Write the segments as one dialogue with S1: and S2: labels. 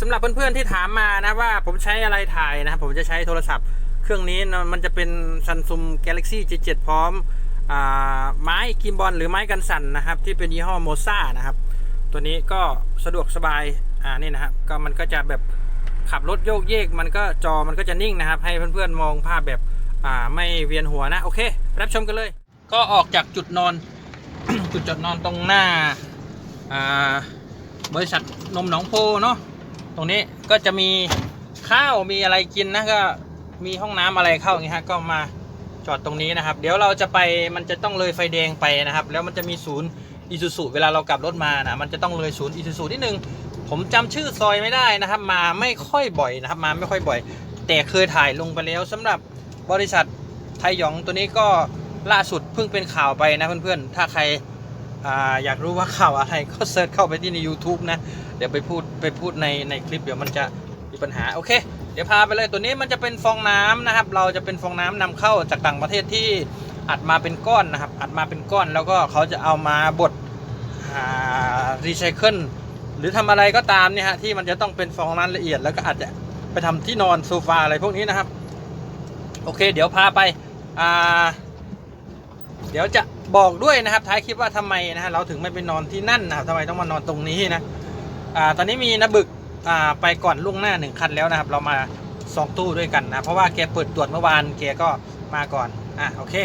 S1: สำหรับเพื่อนๆที่ถามมานะว่าผมใช้อะไรถ่ายนะครับผมจะใช้โทรศัพท์เครื่องนี้มันจะเป็น Samsung Galaxy J7 พร้อมอไม้กิมบอลหรือไม้กันสั่นนะครับ ที่เป็นยี่ห้อโมซ่านะครับ ตัวนี้ก็สะดวกสบายอ่านี่นะครับก็มันก็จะแบบขับรถโยกเยก มันก็จอมันก็จะนิ่งนะครับ ให้เพื่อนๆมองภาพแบบอ่าไม่เวียนหัวนะ โอเค รับชมกันเลย ก็ออกจากจุดนอน จุดจอดนอนตรงหน้าอ่าบริษัทนมหนองโพเนาะ ตรงนี้ก็จะมีข้าวมีอะไรกินนะก็มีห้องน้ำอะไรเข้าอย่างงี้ฮะก็มาจอดตรงนี้นะครับ เดี๋ยวเราจะไปมันจะต้องเลยไฟแดงไปนะครับ แล้วมันจะมีศูนย์อีซูซูเวลาเรากลับรถมานะมันจะต้องเลยศูนย์อีซูซูนิดนึงผมจำชื่อซอยไม่ได้นะครับ มาไม่ค่อยบ่อยนะครับ มาไม่ค่อยบ่อย แต่เคยถ่ายลงไปแล้วสำหรับบริษัทไทยหยองตัวนี้ก็ล่าสุดเพิ่งเป็นข่าวไปนะเพื่อนๆ ถ้าใคร อยากรู้ว่าข่าวอะไรก็เซิร์ชเข้าไปที่ใน YouTube นะ เดี๋ยวไปพูดไปพูดในในคลิปเดี๋ยวมันจะมีปัญหาโอเค เดี๋ยวพาไปเลยตัวนี้มันจะเป็นฟองน้ำนะครับ เราจะเป็นฟองน้ำนำเข้าจากต่างประเทศที่อัดมาเป็นก้อนนะครับ อัดมาเป็นก้อนแล้วก็เขาจะเอามาบดรีไซเคิลหรือทำอะไรก็ตามเนี่ยฮะที่มันจะต้องเป็นฟองน้ำละเอียด แล้วก็อาจจะไปทำที่นอนโซฟาอะไรพวกนี้นะครับ โอเค เดี๋ยวพาไปเดี๋ยวจะ บอกด้วยนะครับท้ายคลิปว่าทำไมนะฮะเราถึงไม่ไปนอนที่นั่นนะครับทำไมต้องมานอนตรงนี้นะอ่าตอนนี้มีนะบึกอ่าไปก่อนล่วงหน้าหนึ่งคันแล้วนะครับ เรามาสองตู้ด้วยกันนะเพราะว่าแกเปิดตรวจเมื่อวานแกก็มาก่อนอะโอเค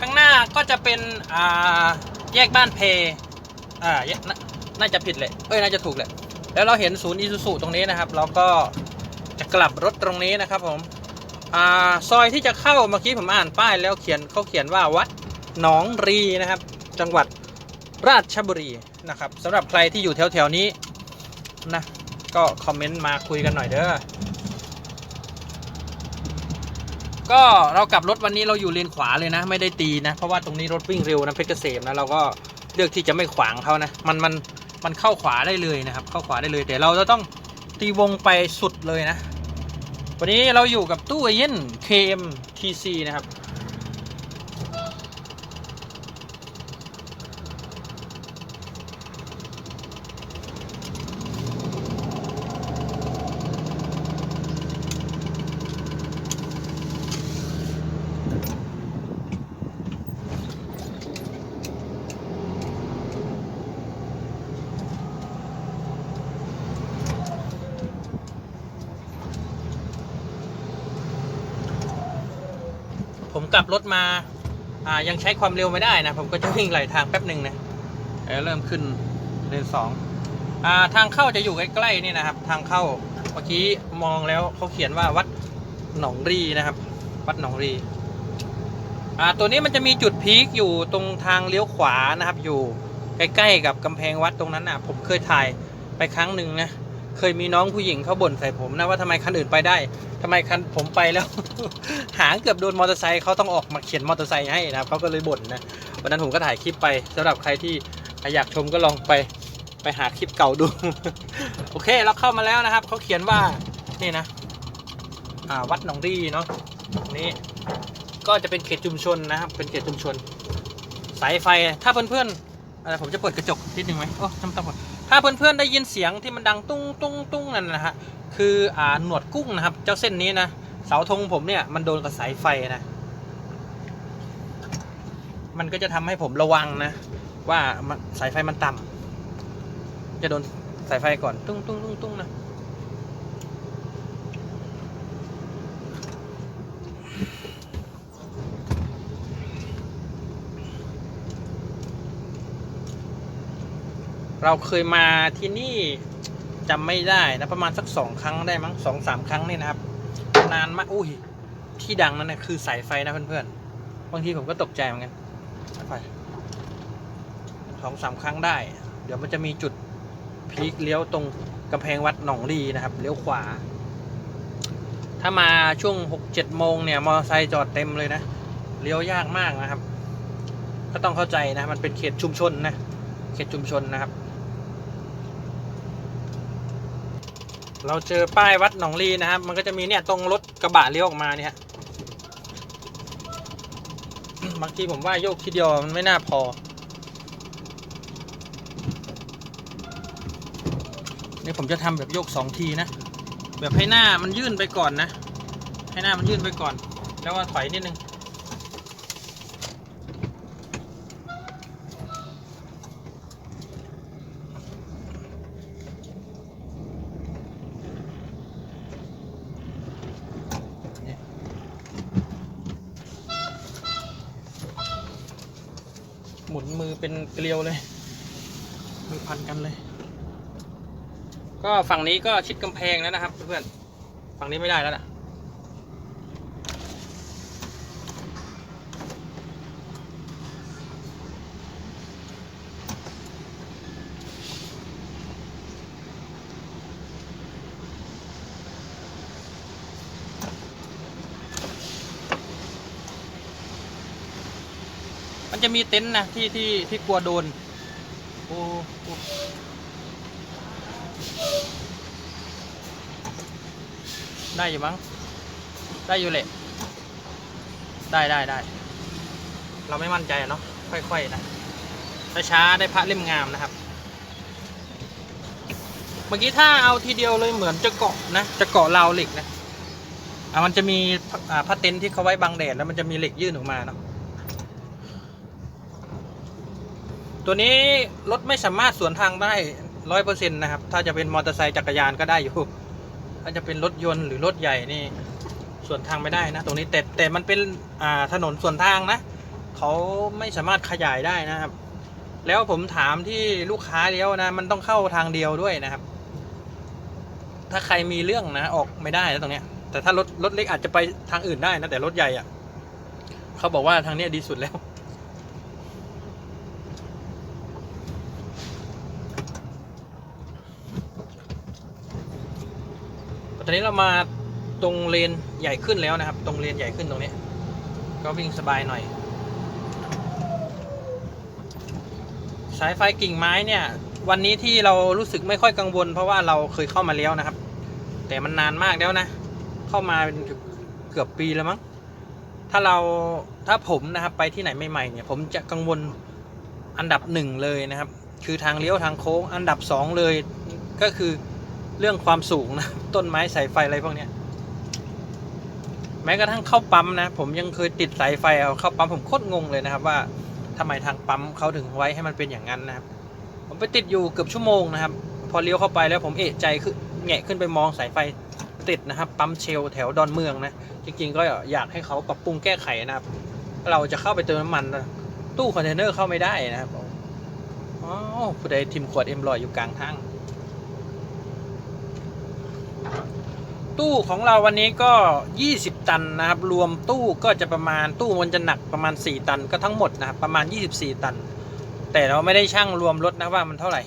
S1: ข้างหน้าก็จะเป็นอ่าแยกบ้านเพอ่าน่าน่าจะผิดเลยเอ้ยน่าจะถูกแหละแล้วเราเห็นศูนย์อีซูซูตรงนี้นะครับ เราก็จะกลับรถตรงนี้นะครับผม อ่าซอยที่จะเข้าเมื่อกี้ผมอ่านป้ายแล้วเขียนเขาเขียนว่าวัดหนองรีนะครับ จังหวัดราชบุรีนะครับสำหรับใครที่อยู่แถวแถวๆนี้นะก็คอมเมนต์มาคุยกันหน่อยเด้อก็เรากลับรถวันนี้เราอยู่เลนขวาเลยนะ ไม่ได้ตีนะ เพราะว่าตรงนี้รถวิ่งเร็วนะเพชรเกษมนะเราก็เลือกที่จะไม่ขวางเขานะมันมันมันเข้าขวาได้เลยนะครับ เข้าขวาได้เลยแต่เราจะต้องตีวงไปสุดเลยนะ วันนี้เราอยู่กับตู้เอเย่น KMTC นะครับ กลับรถมาอ่ายังใช้ความเร็วไม่ได้นะ ผมก็จะวิ่งไหลทางแป๊บหนึ่งนะเดี๋ยเริ่มขึ้นเลนสองอ่าทางเข้าจะอยู่ใกล้ๆนี่นะครับ ทางเข้าเมื่อกี้มองแล้วเขาเขียนว่าวัดหนองรีนะครับ วัดหนองรีอ่าตัวนี้มันจะมีจุดพีคอยู่ตรงทางเลี้ยวขวานะครับ อยู่ใกล้ๆกับกำแพงวัดตรงนั้นอะ ผมเคยถ่ายไปครั้งหนึ่งนะ เคยมีน้องผู้หญิงเขาบ่นใส่ผมนะว่าทำไมคันอื่นไปได้ทำไมคันผมไปแล้ว หางเกือบโดนมอเตอร์ไซค์เขาต้องออกมาเขียนมอเตอร์ไซค์ให้นะครับเขาก็เลยบ่นนะวันนั้นผมก็ถ่ายคลิปไปสำหรับใครที่อยากชมก็ลองไปไปหาคลิปเก่าดู โอเคเราเข้ามาแล้วนะครับเขาเขียนว่านี่นะอ่าวัดหนองรีเนาะนี่ก็จะเป็นเขตชุมชนนะครับ เป็นเขตชุมชน สายไฟถ้าเพื่อนๆอะไรผมจะเปิดกระจกนิดนึงไหมโอ้ทำตามก่อน ถ้าเพื่อนๆได้ยินเสียงที่มันดังตุ้งตุ้งตุ้งนั่นนะฮะคืออ่าหนวดกุ้งนะครับ เจ้าเส้นนี้นะเสาธงผมเนี่ยมันโดนกับสายไฟนะ มันก็จะทำให้ผมระวังนะ ว่ามันสายไฟมันต่ำจะโดนสายไฟก่อนตุ้งตุ้งตุ้งตุ้งนะ เราเคยมาที่นี่จำไม่ได้นะประมาณสักสองครั้งได้มั้งสองสามครั้งนี่นะครับ นานมากอุ้ยที่ดังนั่นนะคือสายไฟนะเพื่อนๆบางทีผมก็ตกใจเหมือนกันสายไฟสองสามครั้งได้ เดี๋ยวมันจะมีจุดพีคเลี้ยวตรงกำแพงวัดหนองลีนะครับเลี้ยวขวา ถ้ามาช่วงหกเจ็ดโมงเนี่ยมอเตอร์ไซค์จอดเต็มเลยนะเลี้ยวยากมากนะครับ ก็ต้องเข้าใจนะ มันเป็นเขตชุมชนนะ เขตชุมชนนะครับ เราเจอป้ายวัดหนองลีนะครับ มันก็จะมีเนี่ยตรงรถกระบะเลี้ยวออกมาเนี่ยบางทีผมว่าโยกทีเดียวมันไม่น่าพอนี่ผมจะทำแบบโยกสองทีนะ แบบให้หน้ามันยื่นไปก่อนนะ ให้หน้ามันยื่นไปก่อน แล้วก็ถอยนิดนึง หมุนมือเป็นเกลียวเลย มือพันกันเลย ก็ฝั่งนี้ก็ชิดกำแพงแล้วนะครับเพื่อนๆฝั่งนี้ไม่ได้แล้วนะ จะมีเต็นท์นะที่ที่ที่กลัวโดนโอ้ได้อยู่มั้ง ได้อยู่แหละได้ได้ได้ เราไม่มั่นใจเนาะ ค่อย ๆ นะช้าๆได้พระเล่มงามนะครับ เมื่อกี้ถ้าเอาทีเดียวเลยเหมือนจะเกาะนะ จะเกาะราวเหล็กนะ อะมันจะมีอ่าผ้าเต็นท์ที่เขาไว้บังแดดแล้วมันจะมีเหล็กยื่นออกมาเนาะ ตัวนี้รถไม่สามารถสวนทางได้ร้อยเปอร์เซ็นต์นะครับ ถ้าจะเป็นมอเตอร์ไซค์จักรยานก็ได้อยู่ ถ้าจะเป็นรถยนต์หรือรถใหญ่นี่ส่วนทางไม่ได้นะ ตรงนี้แต่แต่มันเป็นอ่าถนนส่วนทางนะเขาไม่สามารถขยายได้นะครับ แล้วผมถามที่ลูกค้าเลี้ยวนะ มันต้องเข้าทางเดียวด้วยนะครับ ถ้าใครมีเรื่องนะออกไม่ได้นะตรงเนี้ย แต่ถ้ารถรถเล็กอาจจะไปทางอื่นได้นะแต่รถใหญ่อะเขาบอกว่าทางเนี้ยดีสุดแล้ว ตอนนี้เรามาตรงเลนใหญ่ขึ้นแล้วนะครับ ตรงเลนใหญ่ขึ้นตรงนี้ ก็วิ่งสบายหน่อย สายไฟกิ่งไม้เนี่ย วันนี้ที่เรารู้สึกไม่ค่อยกังวล เพราะว่าเราเคยเข้ามาแล้วนะครับ แต่มันนานมากแล้วนะ เข้ามาเป็นเกือบเกือบปีแล้วมั้งถ้าเราถ้าผมนะครับไปที่ไหนใหม่ๆเนี่ย ผมจะกังวลอันดับหนึ่งเลยนะครับ คือทางเลี้ยวทางโค้งอันดับสองเลยก็คือ เรื่องความสูงนะ ต้นไม้สายไฟอะไรพวกเนี้ย แม้กระทั่งเข้าปั๊มนะ ผมยังเคยติดสายไฟเอาเข้าปั๊มผมโคตรงงเลยนะครับว่าทำไมทางปั๊มเขาถึงไว้ให้มันเป็นอย่างนั้นนะครับ ผมไปติดอยู่เกือบชั่วโมงนะครับ พอเลี้ยวเข้าไปแล้วผมเอะใจขึ้นแงะขึ้นไปมองสายไฟติดนะครับ ปั๊มเชลแถวดอนเมืองนะ จริง ๆ ก็อยากให้เขาปรับปรุงแก้ไขนะครับ เราจะเข้าไปเติมน้ำมันนะตู้คอนเทนเนอร์เข้าไม่ได้นะครับอ๋อผู้ใดทิมขวดเอ็มลอยอยู่กลางทาง ตู้ของเราวันนี้ก็ 20 ตันนะครับ รวมตู้ก็จะประมาณตู้มันจะหนักประมาณ 4 ตันก็ทั้งหมดนะครับประมาณ 24 ตัน แต่เราไม่ได้ช่างรวมรถนะว่ามันเท่าไหร่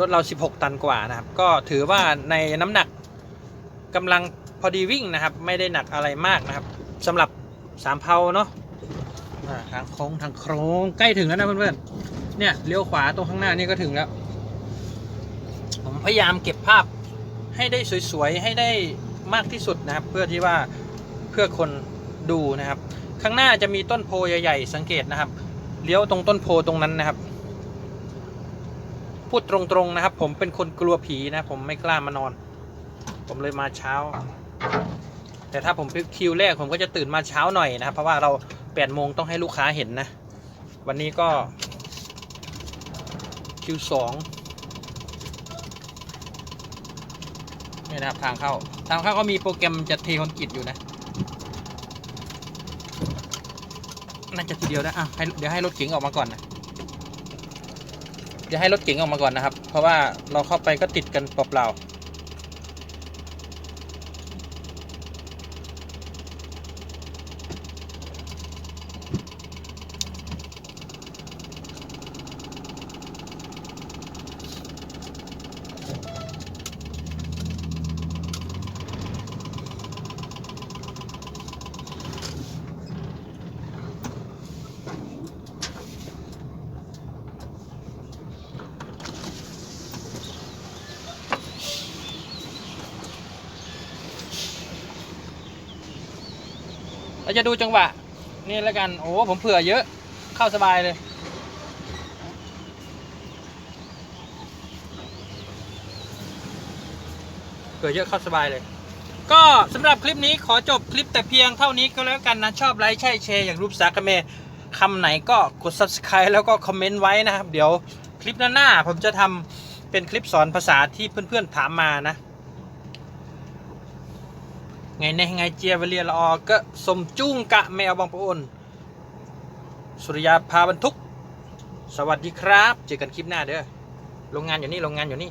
S1: รถเรา 16 ตันกว่านะครับ ก็ถือว่าในน้ำหนักกำลังพอดีวิ่งนะครับ ไม่ได้หนักอะไรมากนะครับสำหรับสามเพาเนาะทางโค้งทางโค้งใกล้ถึงแล้วนะเพื่อนๆเนี่ยเลี้ยวขวาตรงข้างหน้านี่ก็ถึงแล้ว ผมพยายามเก็บภาพ ให้ได้สวยๆ ให้ได้มากที่สุดนะครับ เพื่อที่ว่าเพื่อคนดูนะครับ ข้างหน้าจะมีต้นโพใหญ่ๆ สังเกตนะครับเลี้ยวตรงต้นโพตรงนั้นนะครับ พูดตรงๆนะครับ ผมเป็นคนกลัวผีนะ ผมไม่กล้ามานอน ผมเลยมาเช้า แต่ถ้าผมคิวแรกผมก็จะตื่นมาเช้าหน่อยนะครับ เพราะว่าเราแปดโมงต้องให้ลูกค้าเห็นนะ วันนี้ก็คิวสอง นี่นะครับทางเข้า ทางเข้าก็มีโปรแกรมจะเทคอนกรีตอยู่นะ น่าจะทีเดียวนะอะให้เดี๋ยวให้รถเก๋งออกมาก่อนนะเดี๋ยวให้รถเก๋งออกมาก่อนนะครับ เพราะว่าเราเข้าไปก็ติดกันเปล่าๆ เราจะดูจังหวะ นี่แล้วกัน โอ้ผมเผื่อเยอะ เข้าสบายเลยเผื่อเยอะเข้าสบายเลย ก็สำหรับคลิปนี้ขอจบคลิปแต่เพียงเท่านี้ก็แล้วกันนะ ชอบไลค์ใช่แชร์อย่างรูปสากเมคำไหนก็กด subscribe แล้วก็คอมเมนต์ไว้นะครับ เดี๋ยวคลิปหน้าๆผมจะทำเป็นคลิปสอนภาษาที่เพื่อนๆถามมานะ ไงในไงเจียเวเลีละออก็สมจุ้งกะแมวบางปะอนสุริยาพาบรรทุก สวัสดีครับ เจอกันคลิปหน้าเด้อ โรงงานอยู่นี่ โรงงานอยู่นี่